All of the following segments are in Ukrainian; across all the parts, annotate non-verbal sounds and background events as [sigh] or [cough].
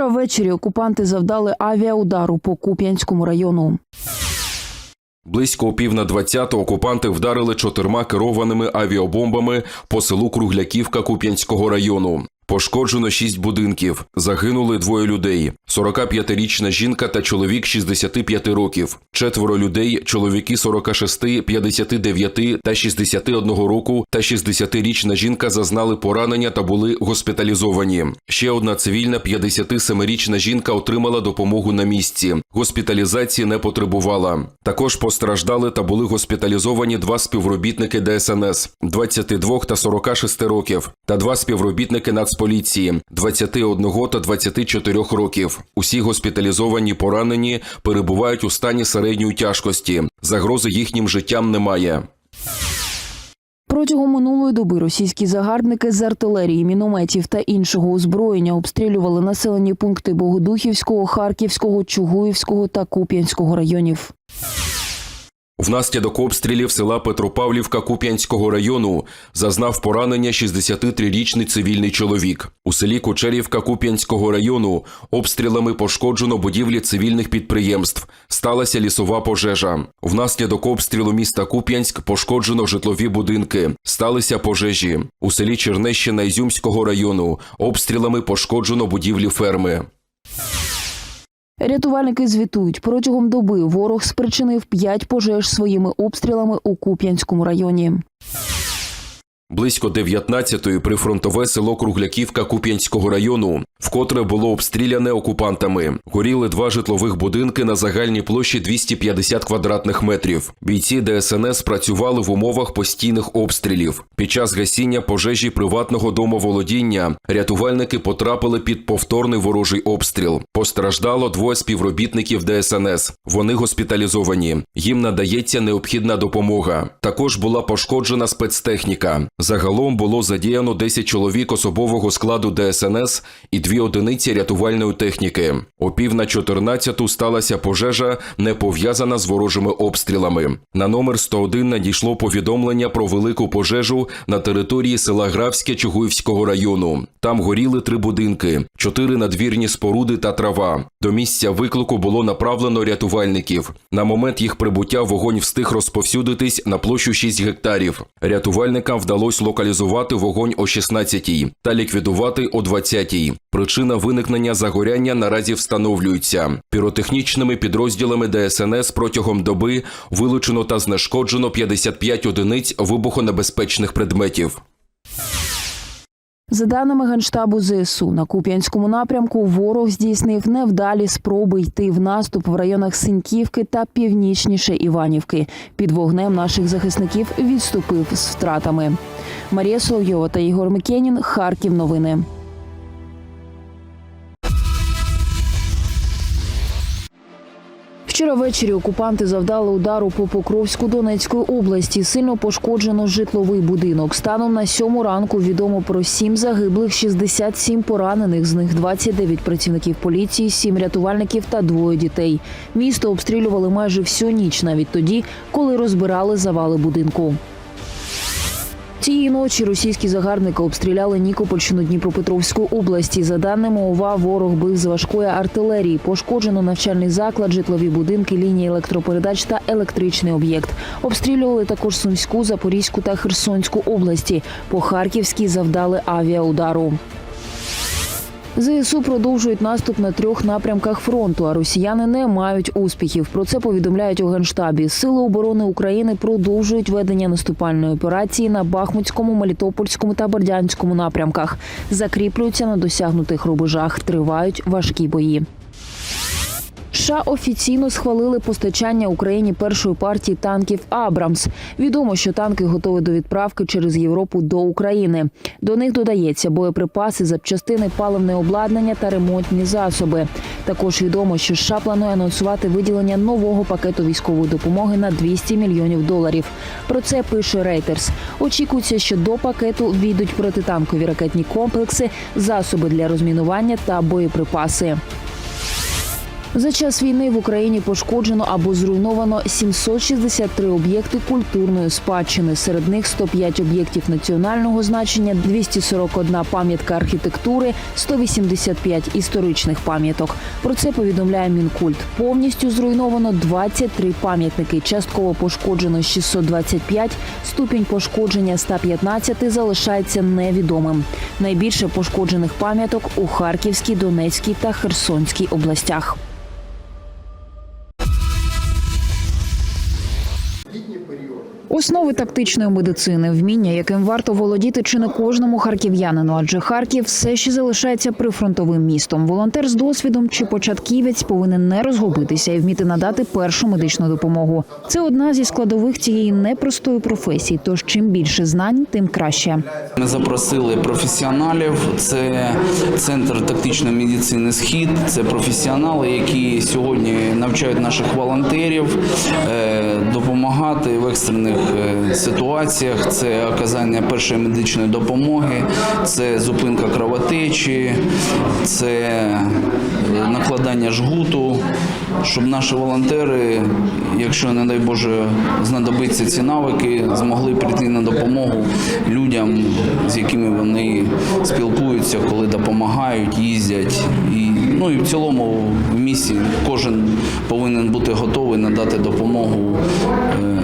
Вчора ввечері окупанти завдали авіаудару по Куп'янському району. Близько пів на 20 окупанти вдарили чотирма керованими авіабомбами по селу Кругляківка Куп'янського району. Пошкоджено шість будинків. Загинули двоє людей: 45-річна жінка та чоловік 65 років. Четверо людей, чоловіки 46, 59 та 61 року, та 60-річна жінка зазнали поранення та були госпіталізовані. Ще одна цивільна 57-річна жінка отримала допомогу на місці. Госпіталізації не потребувала. Також постраждали та були госпіталізовані два співробітники ДСНС 22 та 46 років, та два співробітники Нацполіції 21 та 24 років. Усі госпіталізовані поранені перебувають у стані середньої тяжкості. Загрози їхнім життям немає. Протягом минулої доби російські загарбники з артилерії, мінометів та іншого озброєння обстрілювали населені пункти Богодухівського, Харківського, Чугуївського та Куп'янського районів. Внаслідок обстрілів села Петропавлівка Куп'янського району зазнав поранення 63-річний цивільний чоловік. У селі Кучерівка Куп'янського району обстрілами пошкоджено будівлі цивільних підприємств. Сталася лісова пожежа. Внаслідок обстрілу міста Куп'янськ пошкоджено житлові будинки. Сталися пожежі. У селі Чернещина Ізюмського району обстрілами пошкоджено будівлі ферми. Рятувальники звітують, протягом доби ворог спричинив п'ять пожеж своїми обстрілами у Куп'янському районі. Близько 19-ї прифронтове село Кругляківка Куп'янського району, вкотре було обстріляне окупантами. Горіли два житлових будинки на загальній площі 250 квадратних метрів. Бійці ДСНС працювали в умовах постійних обстрілів. Під час гасіння пожежі приватного домоволодіння рятувальники потрапили під повторний ворожий обстріл. Постраждало двоє співробітників ДСНС. Вони госпіталізовані. Їм надається необхідна допомога. Також була пошкоджена спецтехніка. Загалом було задіяно 10 чоловік особового складу ДСНС і дві одиниці рятувальної техніки. О пів на 14 сталася пожежа, не пов'язана з ворожими обстрілами. На номер 101 надійшло повідомлення про велику пожежу на території села Графське Чугуївського району. Там горіли три будинки, чотири надвірні споруди та трава. До місця виклику було направлено рятувальників. На момент їх прибуття вогонь встиг розповсюдитись на площу 6 гектарів. Рятувальникам вдалося локалізувати вогонь о 16-й та ліквідувати о 20-й. Причина виникнення загоряння наразі встановлюється. Піротехнічними підрозділами ДСНС протягом доби вилучено та знешкоджено 55 одиниць вибухонебезпечних предметів. За даними Генштабу ЗСУ, на Куп'янському напрямку ворог здійснив невдалі спроби йти в наступ в районах Синьківки та північніше Іванівки. Під вогнем наших захисників відступив з втратами. Марія Соловйова та Ігор Микенін. Харків. Новини. Вчора ввечері окупанти завдали удару по Покровську Донецької області. Сильно пошкоджено житловий будинок. Станом на сьому ранку відомо про сім загиблих, 67 поранених. З них 29 працівників поліції, 7 рятувальників та двоє дітей. Місто обстрілювали майже всю ніч, навіть тоді, коли розбирали завали будинку. Цієї ночі російські загарбники обстріляли Нікопольщину Дніпропетровської області. За даними ОВА, ворог бив з важкої артилерії. Пошкоджено навчальний заклад, житлові будинки, лінії електропередач та електричний об'єкт. Обстрілювали також Сумську, Запорізьку та Херсонську області. По Харківській завдали авіаудару. ЗСУ продовжують наступ на трьох напрямках фронту, а росіяни не мають успіхів. Про це повідомляють у генштабі. Сили оборони України продовжують ведення наступальної операції на Бахмутському, Мелітопольському та Бердянському напрямках. Закріплюються на досягнутих рубежах. Тривають важкі бої. США офіційно схвалили постачання Україні першої партії танків Абрамс. Відомо, що танки готові до відправки через Європу до України. До них додається боєприпаси, запчастини, паливне обладнання та ремонтні засоби. Також відомо, що США планує анонсувати виділення нового пакету військової допомоги на 200 мільйонів доларів. Про це пише Reuters. Очікується, що до пакету війдуть протитанкові ракетні комплекси, засоби для розмінування та боєприпаси. За час війни в Україні пошкоджено або зруйновано 763 об'єкти культурної спадщини. Серед них 105 об'єктів національного значення, 241 пам'ятка архітектури, 185 історичних пам'яток. Про це повідомляє Мінкульт. Повністю зруйновано 23 пам'ятники. Частково пошкоджено 625, ступінь пошкодження 115 залишається невідомим. Найбільше пошкоджених пам'яток у Харківській, Донецькій та Херсонській областях. Основи тактичної медицини, вміння, яким варто володіти чи не кожному харків'янину, адже Харків все ще залишається прифронтовим містом. Волонтер з досвідом чи початківець повинен не розгубитися і вміти надати першу медичну допомогу. Це одна зі складових цієї непростої професії. Тож чим більше знань, тим краще. Ми запросили професіоналів. Це центр тактичної медицини Схід. Це професіонали, які сьогодні навчають наших волонтерів е, допомагати в екстрених ситуаціях. Це оказання першої медичної допомоги, це зупинка кровотечі, це е, накладання жгуту, щоб наші волонтери, якщо не дай Боже знадобиться ці навики, змогли прийти на допомогу людям, з якими вони спілкуються, коли допомагають, їздять. І, ну і в цілому в місті кожен повинен бути готовий надати допомогу е,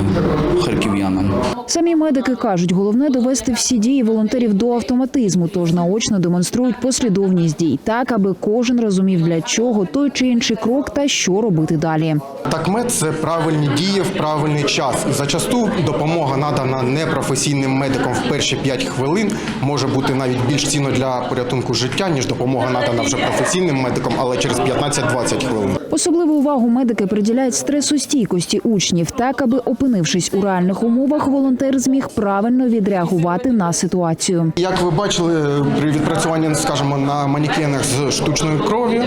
харків'янам. Самі медики кажуть, головне довести всі дії волонтерів до автоматизму, тож наочно демонструють послідовність дій, так аби кожен розумів для чого той чи інший крок та що робити далі. Такмет це правильні дії в правильний час. Зачасту допомога надана непрофесійним медикам в перші 5 хвилин може бути навіть більш цінно для порятунку життя, ніж допомога надана вже професійним медикам, але через 15-20 хвилин. Особливу увагу медики приділяють стресостійкості учнів, так аби, опинившись у реальних умовах, волонтер зміг правильно відреагувати на ситуацію. Як ви бачили при відпрацюванні, скажімо, на манекенах з штучної крові,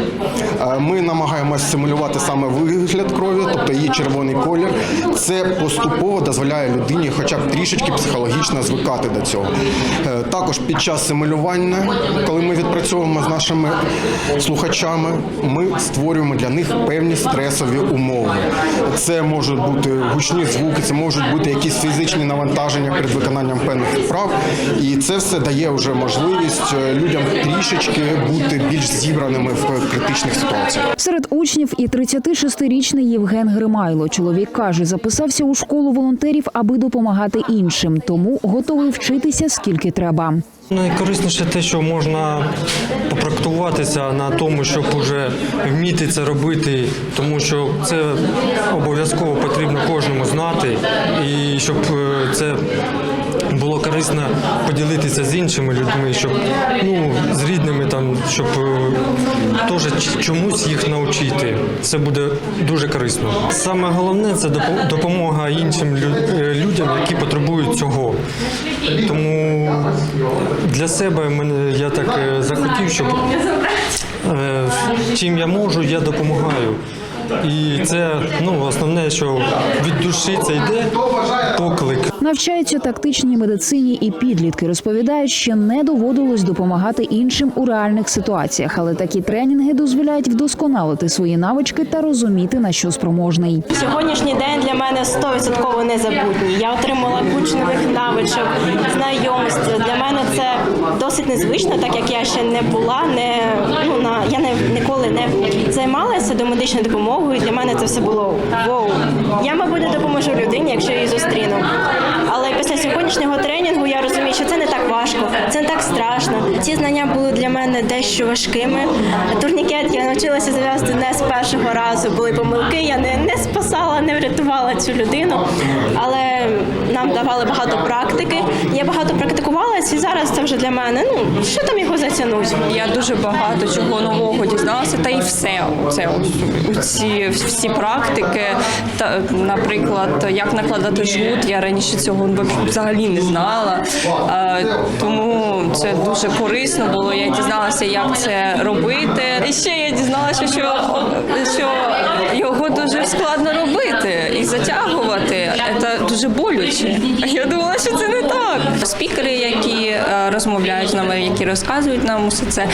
е, ми намагаємося симулювати саме вигляд крові, тобто її червоний колір. Це поступово дозволяє людині, хоча б трішечки психологічно звикати до цього. Е, Також під час симулювання, коли ми відпрацьовуємо з нашими слухачами, ми створюємо для них певні стресові умови. Це можуть бути гучні звуки, це можуть бути якісь фізичні навантаження перед виконанням певних вправ. І це все дає вже можливість е, людям трішечки бути більш зібраними в критичних ситуаціях. Серед учнів і 36-річний Євген Гримайло. Чоловік каже, записався у школу волонтерів, аби допомагати іншим, тому готовий вчитися скільки треба. Найкорисніше те, що можна попрактуватися на тому, щоб уже вміти це робити, тому що це обов'язково потрібно кожному знати, і щоб е, це було корисно поділитися з іншими людьми, щоб ну з рідними там, щоб е, теж чомусь їх навчити. Це буде дуже корисно. Саме головне це допо- допомога іншим е, людям, які потребують цього. Тому для себе мене я так е, захотів, щоб чим я можу, я допомагаю. І це ну основне, що від душі це йде поклик. Навчаються тактичній медицині і підлітки розповідають, що не доводилось допомагати іншим у реальних ситуаціях, але такі тренінги дозволяють вдосконалити свої навички та розуміти на що спроможний. Сьогоднішній день для мене 100% незабутній. Я отримала кучу нових навичок, знайомств. Для мене це досить незвично, так як я ще не була, не ну на я не ніколи не займалася до домедичною допомогою. Для мене це все було воу. Я, мабуть, не допоможу людині, якщо її зустріну. Але після сьогоднішнього тренінгу я розумію, що це не так важко, це не так страшно. Ці знання були для мене дещо важкими. Турнікет я навчилася зав'язати не з першого разу. Були помилки. Я не, не спасала, не врятувала цю людину, але давали багато практики. Я багато практикувалася, і зараз це вже для мене. Ну що там його затягнуть? Я дуже багато чого нового дізналася, та і все це ці всі практики. Та, наприклад, як накладати жгут, я раніше цього взагалі не знала. А, тому це дуже корисно було. Я дізналася, як це робити. І ще я дізналася, що, що його дуже складно робити і затягувати. Це дуже болюче. А [laughs] я думала, що це не так. Спікери, які е, розмовляють з нами, які розказують нам усе це.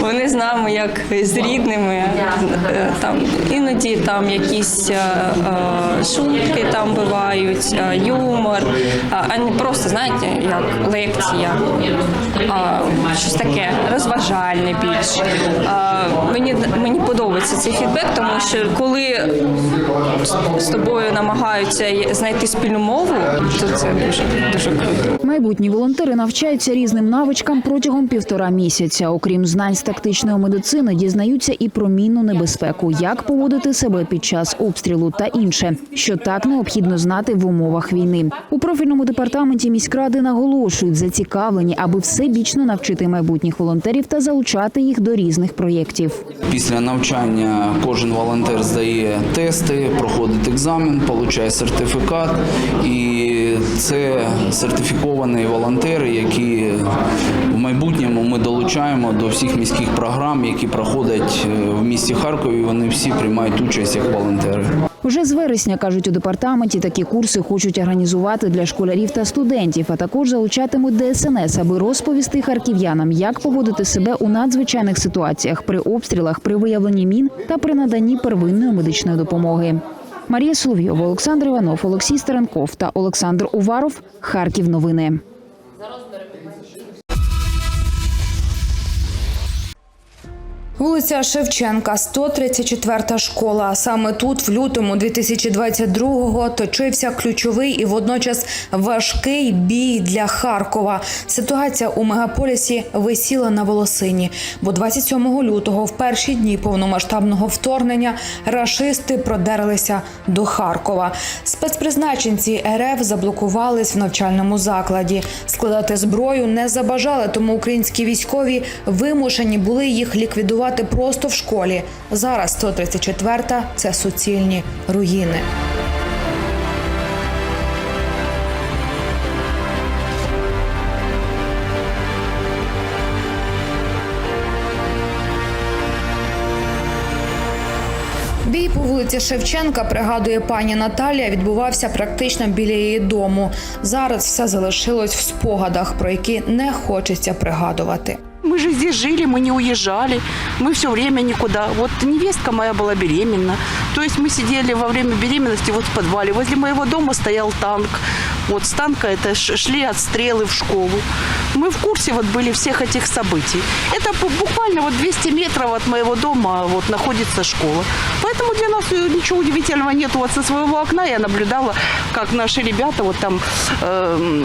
Вони з нами як з рідними. Е, Там іноді там якісь е, шутки там бувають, юмор, а не просто знаєте, як лекція, а щось таке розважальне більш. Мені мені подобається цей фідбек, тому що коли з тобою намагаються знайти спільну мову, то це дуже дуже круто. Майбутні волонтери навчаються різним навичкам протягом півтора місяця. Окрім знань з тактичної медицини, дізнаються і про мінну небезпеку, як поводити себе під час обстрілу та інше, що так необхідно знати в умовах війни. У профільному департаменті міськради наголошують зацікавлені, аби всебічно навчити майбутніх волонтерів та залучати їх до різних проєктів. Після навчання кожен волонтер здає тести, проходить екзамен, отримує сертифікат. І це сертифіковані волонтери, які в майбутньому ми долучаємо до всіх міських програм, які проходять е, в місті Харкові. Вони всі приймають участь як волонтери. Уже з вересня кажуть у департаменті, такі курси хочуть організувати для школярів та студентів, а також залучатимуть ДСНС, аби розповісти харків'янам, як поводити себе у надзвичайних ситуаціях при обстрілах, при виявленні мін та при наданні первинної медичної допомоги. Марія Соловйова, Олександр Іванов, Олексій Старенков та Олександр Уваров. Харків. Новини. Вулиця Шевченка, 134 школа. Саме тут, в лютому 2022-го, точився ключовий і водночас важкий бій для Харкова. Ситуація у мегаполісі висіла на волосині, бо 27 лютого, в перші дні повномасштабного вторгнення, рашисти продерлися до Харкова. Спецпризначенці РФ заблокувались в навчальному закладі. Складати зброю не забажали, тому українські військові вимушені були їх ліквідувати просто в школі. Зараз 134-та – це суцільні руїни. Бій по вулиці Шевченка, пригадує пані Наталія, відбувався практично біля її дому. Зараз все залишилось в спогадах, про які не хочеться пригадувати. Мы же здесь жили, мы не уезжали, мы все время никуда. Вот невестка моя была беременна. То есть мы сидели во время беременности вот в подвале. Возле моего дома стоял танк. Вот с танка это шли отстрелы в школу. Мы в курсе вот были всех этих событий. Это бу- буквально вот 200 метров от моего дома вот находится школа. Поэтому для нас э, ничего удивительного нет. Вот со своего окна я наблюдала, как наши ребята вот там э,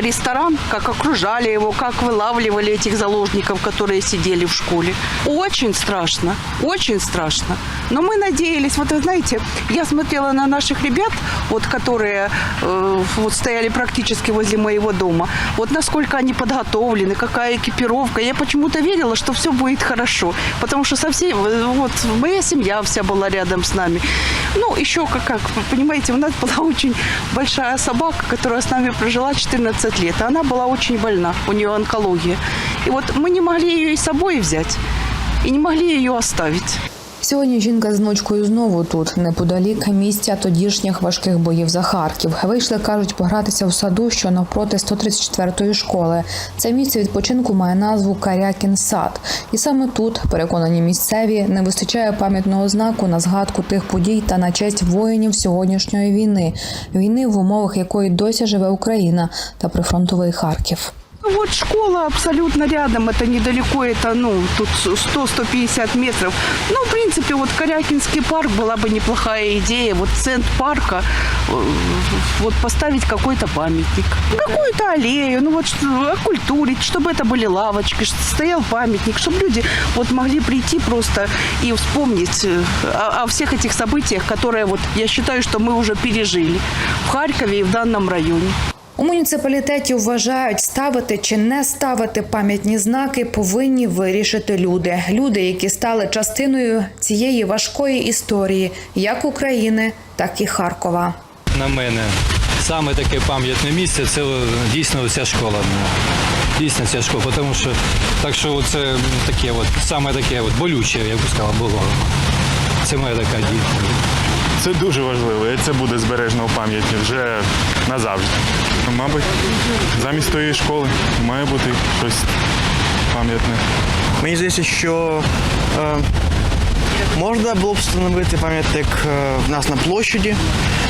ресторан, как окружали его, как вылавливали этих заложников, которые сидели в школе. Очень страшно, очень страшно. Но мы надеялись, вот вы знаете, я смотрела на наших ребят, вот которые э, вот стояли практически возле моего дома, вот насколько они подготовлены, какая экипировка. Я почему-то верила, что все будет хорошо, потому что со всей, э, вот моя семья вся была рядом с нами. Ну, еще как, как понимаете, у нас была очень большая собака, которая с нами прожила 14 лет. Она была очень больна, у нее онкология. И вот мы не могли ее и с собой взять, и не могли ее оставить. Сьогодні жінка з внучкою знову тут, неподалік місця тодішніх важких боїв за Харків. Вийшли, кажуть, погратися в саду, що навпроти 134-ї школи. Це місце відпочинку має назву Карякін сад. І саме тут, переконані місцеві, не вистачає пам'ятного знаку на згадку тих подій та на честь воїнів сьогоднішньої війни, війни, в умовах якої досі живе Україна та прифронтовий Харків. Ну, Вот школа абсолютно рядом, это недалеко, это, ну, тут 100-150 метров. Ну, в принципе, вот Корякинский парк была бы неплохая идея, вот центр парка, э, вот поставить какой-то памятник, какую-то аллею, ну вот что- окультурить, чтобы это были лавочки, чтобы стоял памятник, чтобы люди вот могли прийти просто и вспомнить э, о, о всех этих событиях, которые вот я считаю, что мы уже пережили в Харькове и в данном районе. У муніципалітеті вважають, ставити чи не ставити пам'ятні знаки повинні вирішити люди. Люди, які стали частиною цієї важкої історії, як України, так і Харкова. на мене саме таке пам'ятне місце це е, дійсно ця школа. Дійсно ця школа, тому що так що це таке, от, саме таке от, болюче, я б сказав, було. Це моя така дія. Це дуже важливо, і це буде збережено в пам'яті вже назавжди. Ну, Мабуть, замість тої школи має бути щось пам'ятне. Мені здається, що е, можна було б встановити пам'ятник е, в нас на площаді,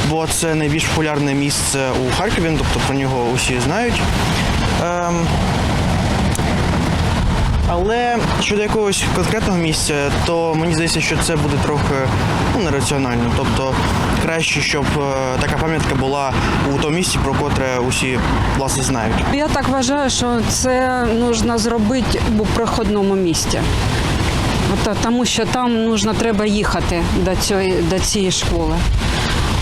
бо це найбільш популярне місце у Харкові, ну, тобто про нього усі знають. Ем, але щодо якогось конкретного місця, то мені здається, що це буде трохи ну, нераціонально. Тобто краще, щоб е, така пам'ятка була у тому місці, про котре усі власне знають. Я так вважаю, що це потрібно зробити у проходному місці. От, тому що там нужно, треба їхати до цієї, до цієї школи.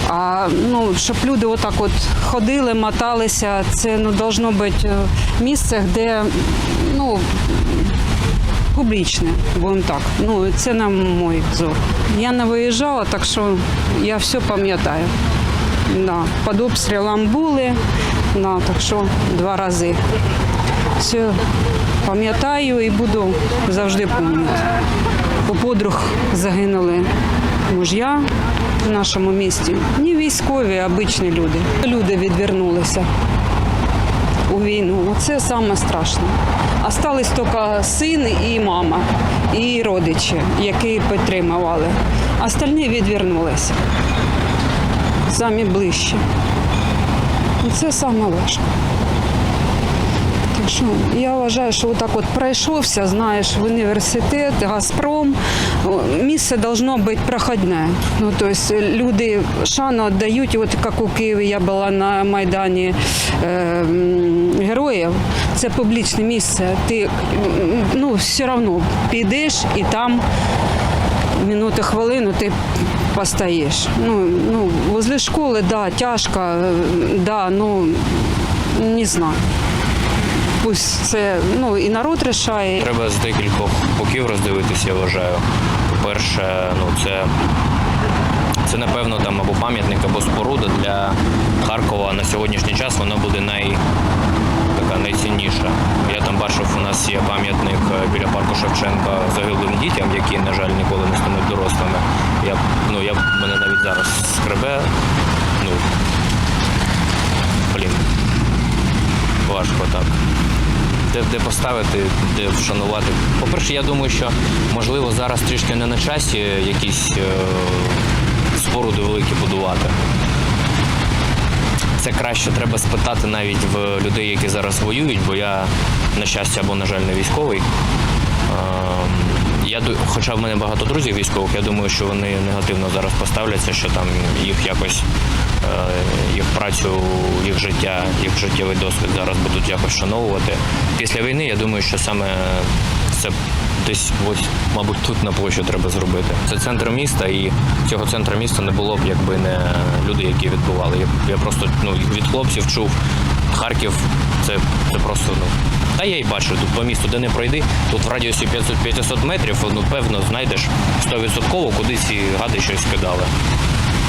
А ну, щоб люди отак от ходили, моталися, це ну, должно бути е, місце, де ну, публічне, будемо так. Ну, це на мій взор. Я не виїжджала, так що я все пам'ятаю. Да. Під обстрілом були, да, так що два рази. Все пам'ятаю і буду завжди пам'ятати. У подруг загинули муж'я в нашому місті. Не військові, а обичні люди. Люди відвернулися у війну. Це саме страшне. Остались тільки син і мама, і родичі, які підтримували. Остальні відвернулися. Самі ближче. Це саме важко. Так що я вважаю, що отак от пройшовся, знаєш, в університет, Газпром. Місце должно бути проходне. Ну, тобто люди шану віддають, от як у Києві я була на Майдані е. Це публічне місце. Ти ну, все одно підеш і там минуту хвилину ти постоїш. Ну, ну, возле школи, да, тяжко, да, ну не знаю. Пусть це ну і народ рішає. Треба з декількох боків роздивитися, я вважаю. По-перше, ну це, це напевно там або пам'ятник, або споруда для Харкова на сьогоднішній час вона буде най, така найцінніша. Я там бачив, у нас є пам'ятник е, біля парку Шевченка загиблим дітям, які, на жаль, ніколи не стануть дорослими. Я, ну, я, мене навіть зараз скребе. Ну, блін, важко так де, де поставити, де вшанувати. По-перше, я думаю, що можливо зараз трішки не на часі якісь е, споруди великі будувати. Це краще треба спитати навіть в людей, які зараз воюють, бо я, на щастя або, на жаль, не військовий. Е, я, хоча в мене багато друзів військових, я думаю, що вони негативно зараз поставляться, що там їх якось е, їх працю, їх життя, їх життєвий досвід зараз будуть якось вшановувати. Після війни я думаю, що саме це десь ось, мабуть, тут на площі треба зробити. Це центр міста, і цього центру міста не було б, якби не люди, які відбували. Я, я просто ну, від хлопців чув. Харків це, це просто ну. Та я й бачу тут по місту, де не пройди, тут в радіусі 500, 500 метрів, ну певно, знайдеш 100% куди ці гади щось кидали.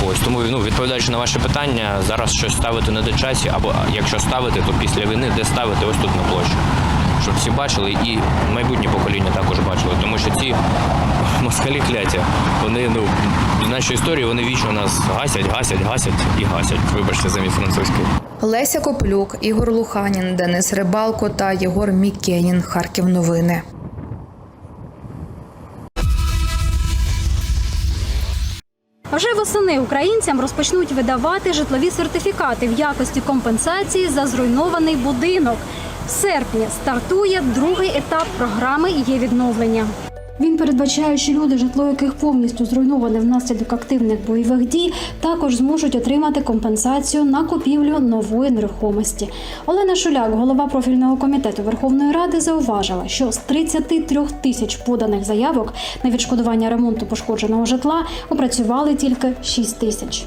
Ось тому ну, відповідаючи на ваше питання, зараз щось ставити не до часі, або якщо ставити, то після війни де ставити ось тут на площі. Щоб всі бачили і майбутнє покоління також бачили. Тому що ці москалі кляті, вони ну з нашої історії вони вічно нас гасять, гасять, гасять і гасять. Вибачте за мій французький. Леся Коплюк, Ігор Луханін, Денис Рибалко та Єгор Мікенін. Харків новини. Вже восени українцям розпочнуть видавати житлові сертифікати в якості компенсації за зруйнований будинок. В серпні стартує другий етап програми є відновлення. Він передбачає, що люди, житло яких повністю зруйноване внаслідок активних бойових дій, також зможуть отримати компенсацію на купівлю нової нерухомості. Олена Шуляк, голова профільного комітету Верховної Ради, зауважила, що з 33 тисяч поданих заявок на відшкодування ремонту пошкодженого житла опрацювали тільки 6 тисяч.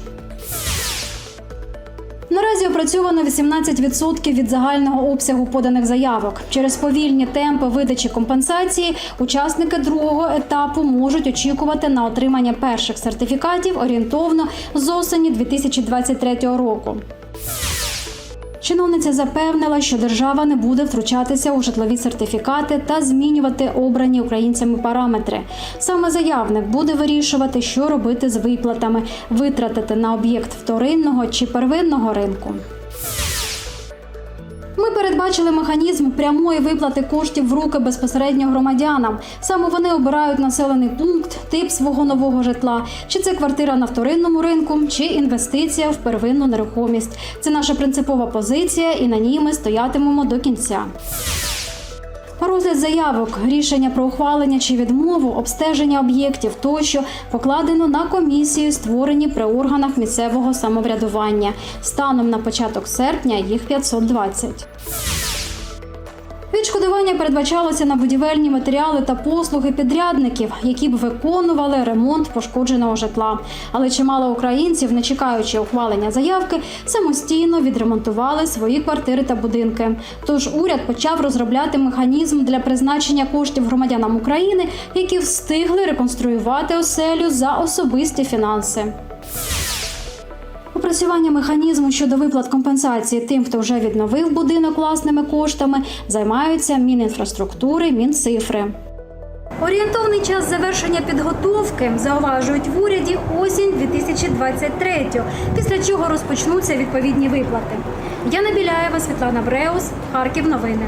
Наразі опрацьовано 18% від загального обсягу поданих заявок. Через повільні темпи видачі компенсації учасники другого етапу можуть очікувати на отримання перших сертифікатів орієнтовно з осені 2023 року. Чиновниця запевнила, що держава не буде втручатися у житлові сертифікати та змінювати обрані українцями параметри. Саме заявник буде вирішувати, що робити з виплатами, витратити на об'єкт вторинного чи первинного ринку. Передбачили механізм прямої виплати коштів в руки безпосередньо громадянам. Саме вони обирають населений пункт, тип свого нового житла, чи це квартира на вторинному ринку, чи інвестиція в первинну нерухомість. Це наша принципова позиція, і на ній ми стоятимемо до кінця. Розгляд заявок, рішення про ухвалення чи відмову, обстеження об'єктів тощо покладено на комісії, створені при органах місцевого самоврядування. Станом на початок серпня їх 520. Відшкодування передбачалося на будівельні матеріали та послуги підрядників, які б виконували ремонт пошкодженого житла. Але чимало українців, не чекаючи ухвалення заявки, самостійно відремонтували свої квартири та будинки. Тож уряд почав розробляти механізм для призначення коштів громадянам України, які встигли реконструювати оселю за особисті фінанси. Опрацювання механізму щодо виплат компенсації тим, хто вже відновив будинок власними коштами, займаються Мінінфраструктури, Мінцифри. Орієнтовний час завершення підготовки зауважують в уряді осінь 2023, після чого розпочнуться відповідні виплати. Яна Біляєва, Світлана Бреус, Харків. Новини.